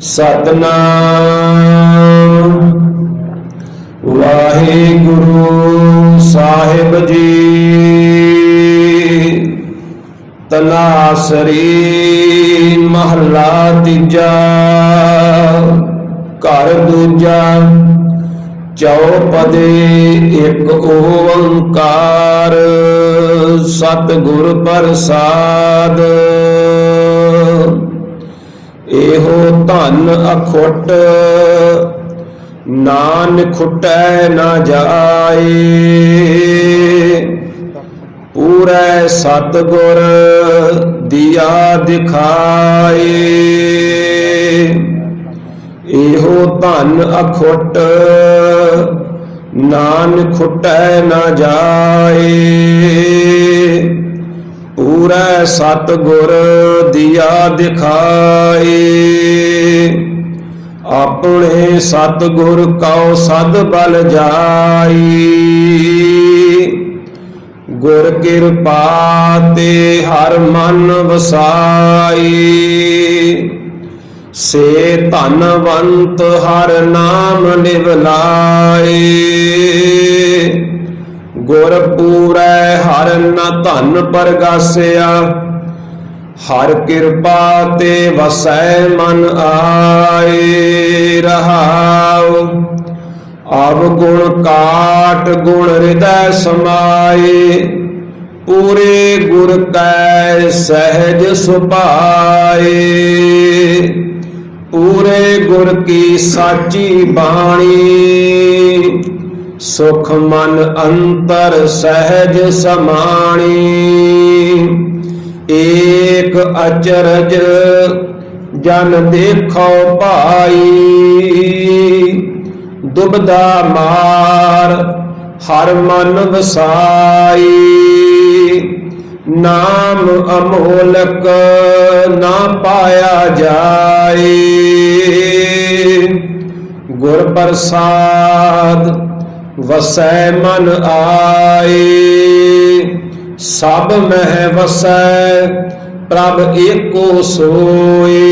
ਸਤਨਾਮ। ਵਾਹਿਗੁਰੂ ਸਾਹਿਬ ਜੀ। ਤਨਾਸਰੀ ਮਹਲਾ ਤੀਜਾ। ਘਰ ਦੂਜਾ। ਚੌਪਦੇ ਇੱਕ ਓੰਕਾਰ। ਸਤਿਗੁਰ ਪ੍ਰਸਾਦ। ਇਹੋ ਧਨ ਅਖੁੱਟ ਨਾਨ ਖੁਟੈ ਨਾ ਜਾਏ। ਪੂਰੈ ਸਤਿਗੁਰ ਦਿਆ ਦਿਖਾਏ। ਇਹੋ ਧਨ ਅਖੁੱਟ ਨਾਨ ਖੁਟੈ ਨਾ ਜਾਏ। ਪੂਰੈ ਸਤਿਗੁਰ ਦਿਆ ਦਿਖਾਏ। ਆਪਣੇ ਸਤਿਗੁਰ ਕਉ ਸਦ ਬਲ ਜਾਈ। ਗੁਰ ਕਿਰਪਾ ਤੇ ਹਰ ਮਨ ਵਸਾਈ। ਸੇ ਧਨਵੰਤ ਹਰ ਨਾਮ ਨਿਵਲਾਏ। ਗੁਰ ਪੂਰੈ, ਹਰ ਨ ਧਨ ਪਰਗਾਸਿਆ। ਹਰ ਕਿਰਪਾ ਤੇ ਵਸੈ ਮਨ ਆਏ ਰਹਾਉ। ਆਬ ਗੁਣ ਕਾਟ ਗੁਣ ਹਿਰਦੈ ਸਮਾਏ। ਪੂਰੇ ਗੁਰ ਕੈ ਸਹਿਜ ਸੁਭਾਏ। ਪੂਰੇ ਗੁਰ ਕੀ ਸਾਚੀ ਬਾਣੀ। ਸੁਖ ਮਨ ਅੰਤਰ ਸਹਿਜ ਸਮਾਣੀ। ਏਕ ਅਚਰਜ ਜਨ ਦੇਖੋ ਭਾਈ। ਦੁਬਦਾ ਮਾਰ ਹਰ ਮਨ ਵਸਾਈ। ਨਾਮ ਅਮੋਲਕ ਨਾ ਪਾਇਆ ਜਾਏ। ਗੁਰ ਪ੍ਰਸਾਦ ਵਸੈ ਮਨ ਆਏ। ਸਭ ਮਹਿ ਵਸੈ, ਪ੍ਰਭ ਏਕੋ ਸੋਏ।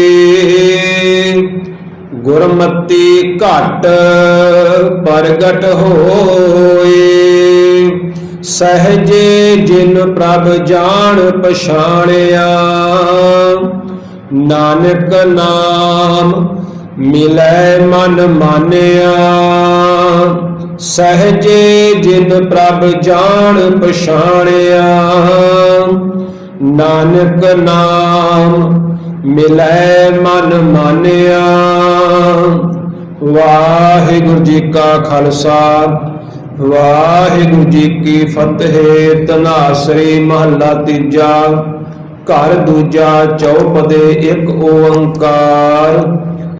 ਗੁਰਮਤੀ ਘਟ ਪ੍ਰਗਟ ਹੋਏ। ਸਹਜੇ ਜਿਨ ਪ੍ਰਭ ਜਾਣ ਪਛਾਣਿਆ, ਨਾਨਕ ਨਾਮ ਮਿਲੈ ਮਨ ਮਾਨਿਆ। ਸਹਜੇ ਜਿਨ ਪ੍ਰਭ ਜਾਣ ਪਛਾਣਿਆ, ਨਾਨਕ ਨਾਮ ਮਿਲੈ ਮਨ ਮਾਨਿਆ। ਵਾਹਿਗੁਰੂ ਜੀ ਕਾ ਖਾਲਸਾ, ਵਾਹਿਗੁਰੂ ਜੀ ਕੀ ਫਤਿਹ। ਤਨਾਸਰੀ ਮਹੱਲਾ ਤੀਜਾ, ਘਰ ਦੂਜਾ ਚੌਪਦੇ ਇੱਕ ਓੰਕਾਰ।